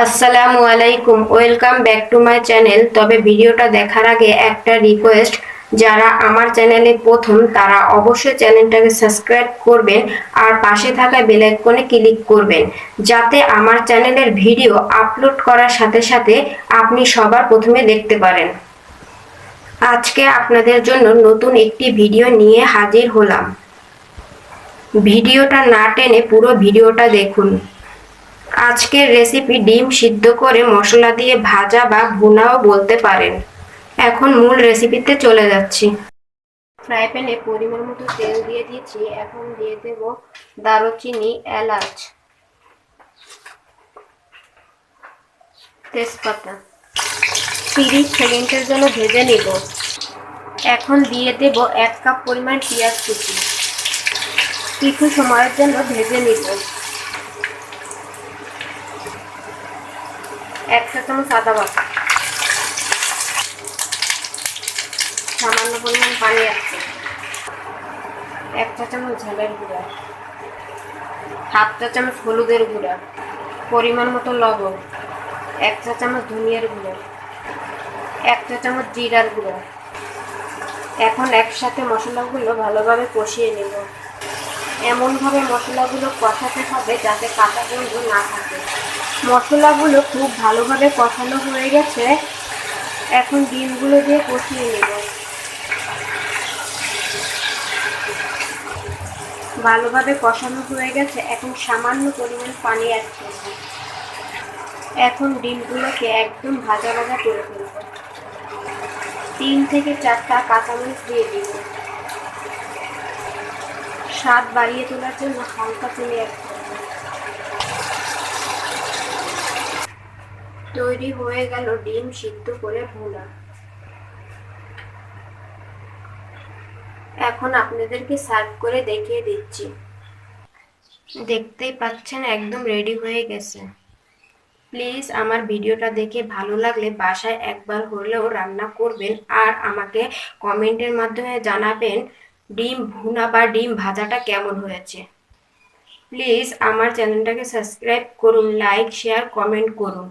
আসসালামু আলাইকুম, welcome back to my channel. তবে ভিডিওটা দেখার আগে একটা রিকোয়েস্ট, যারা আমার চ্যানেলে প্রথম, তারা অবশ্যই চ্যানেলটাকে সাবস্ক্রাইব করবেন আর পাশে থাকা বেল আইকনে ক্লিক করবেন, যাতে আমার চ্যানেলের ভিডিও আপলোড করার সাথে সাথে আপনি সবার প্রথমে দেখতে পারেন। আজকে আপনাদের জন্য নতুন একটি ভিডিও নিয়ে হাজির হলাম। ভিডিওটা না টেনে পুরো ভিডিওটা দেখুন। আজকের রেসিপি ডিম সিদ্ধ করে মশলা দিয়ে ভাজা বা ভুনাও বলতে পারেন। এখন মূল রেসিপিতে চলে যাচ্ছি। ফ্রাই প্যানে পরিমাণ মতো তেল দিয়ে দিয়েছি এখন দিয়ে দেব দারুচিনি, এলাচ, তেজপাতা। তিরিশ সেকেন্ডের জন্য ভেজে নিব। এখন দিয়ে দেব এক কাপ পরিমাণ পেঁয়াজ কুচি। কিছু সময়ের জন্য ভেজে নিব। এক চামচ আদা বাটা। সামান্য পরিমাণ পানি আছে। এক চা চামচ ঝালের গুঁড়া। হাফ চা চামচ হলুদের গুঁড়া। পরিমাণ মতো লবণ। এক চা চামচ ধনিয়ার গুঁড়া। এক চা চামচ জিরার গুঁড়া। এখন একসাথে মশলাগুলো ভালোভাবে কষিয়ে নেব। এমনভাবে মশলাগুলো কষাতে হবে যাতে কাঁচা গন্ধ না থাকে। মশলাগুলো খুব ভালোভাবে কষানো হয়ে গেছে। এখন ডিমগুলো দিয়ে কষিয়ে নেব। ভালোভাবে কষানো হয়ে গেছে। এখন সামান্য পরিমাণ পানি অ্যাড করব। এখন ডিমগুলোকে একদম ভাজা ভাজা করে ফেলব। তিন থেকে চারটা কাঁচামরিচ দিয়ে দিব। স্বাদ বাড়িয়ে তোলার জন্য হালকা করব তৈরি হয়ে গেল ডিম সিদ্ধ করে ভুনা। এখন আপনাদেরকে সার্ভ করে দেখিয়ে দিচ্ছি। দেখতেই পাচ্ছেন একদম রেডি হয়ে গেছে। প্লিজ আমার ভিডিওটা দেখে ভালো লাগলে বাসায় একবার হলেও রান্না করবেন আর আমাকে কমেন্টের মাধ্যমে জানাবেন ডিম ভুনা বা ডিম ভাজাটা কেমন হয়েছে? প্লিজ আমার চ্যানেলটাকে সাবস্ক্রাইব করুন, লাইক, শেয়ার, কমেন্ট করুন।